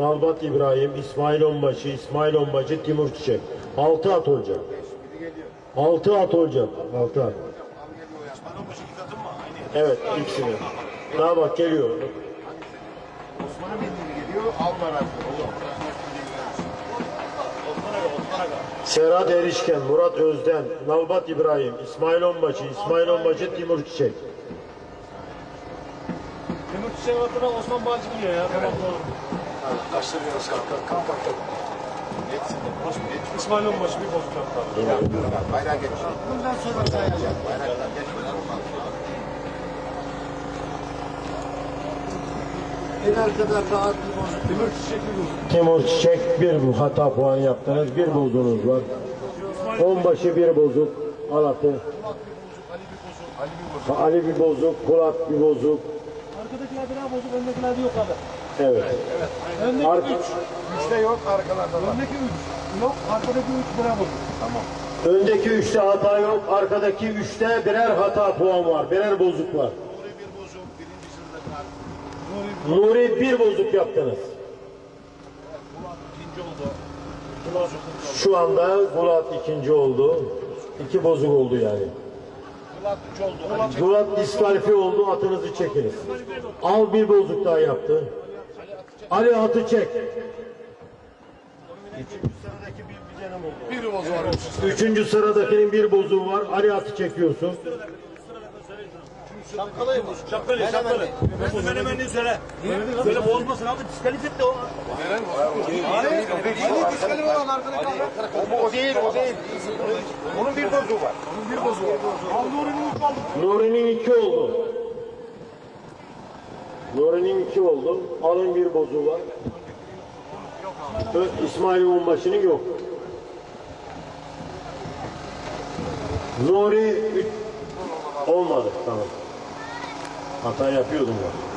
Nalbat İbrahim, İsmail Onbaşı, İsmail Onbaşı, Timur Çiçek. Altı at olacak. Altı at olacak. Altı at. Evet, ikisini. Daha bak geliyor. Geliyor. Serhat Erişken, Murat Özden, Nalbat İbrahim, İsmail Onbaşı, İsmail Onbaşı, Timur Çiçek. Timur Çiçek'in adına Osman Balcı diyor ya. Tamam doğru. Kaçtırıyoruz kanka. Kamp bakalım. Geçsin de. Hoş mu? Geç. İsmail Onbaşı bir hatta. Bayrağı geç. Bundan sonra sayacağım. Bayraklar geçmeden olmaz. En arkada rahat bir bozuk. Timur Çiçek bir bozuk. Timur Çiçek bir bu hata puan yaptınız. Bir bozuğunuz var. Onbaşı bir bozuk. Alatı. Ali bir bozuk. Kulat bir bozuk. Arkadakiler biraz bozuk, öndekilerde yok abi. Evet. Öndeki Arka, 3. Üçte yok arkalarda var. Öndeki 3. Yok, arkadaki 3 lira bozuk. öndeki üçte hata yok. Arkadaki üçte birer hata puan var. Birer bozuk var. Nuri bir bozuk. Birinci sırada kal. Nuri bir bozuk yaptınız. İkinci oldu. Şu anda Bulat ikinci oldu. İki bozuk oldu yani. Bulat üç oldu. Bulat diskalifiye oldu. Atınızı çekiniz. Al bir bozuk daha yaptı. Ali atı çek. Bir bozuk var. Üçüncü sıradakinin bir bozuğu var. Ali atı çekiyorsun. Şapkalı, şapkalı. Benim önünü söyle. Böyle bozmasın abi, diskalifiye de o. O, o değil, o değil. Onun bir bozuğu var. Onun bir bozuğu var. Nuri'nin iki oldu. Nuri'nin iki oldu. Alın bir bozuğu var. İsmail Onbaşı'nın yok. Nuri üç... olmadı. Tamam. Hata yapıyordum ya.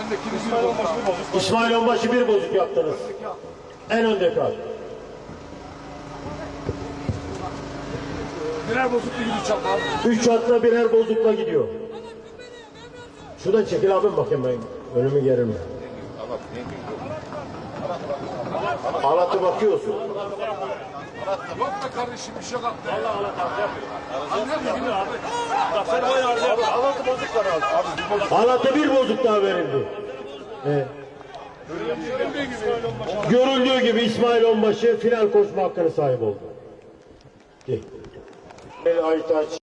Öndeki bir bozuk. İsmail Onbaşı bir bozuk yaptınız. En önde kal. Birer bozuk bir gibi çap abi. Üç atla birer bozukla gidiyor. Şuradan çekil abim bakayım ben. Önümü gerilme. Alatı bakıyorsun. Bak da kardeşim bir şey kaptı. Sen oyun arzu yap. Alatı bozuk var abi. Abi bir bozuk. Alat'a bir bozuk daha verildi. Evet. Görüldüğü gibi İsmail Onbaşı final koşma hakkına sahip oldu. Gel. El Aytaç.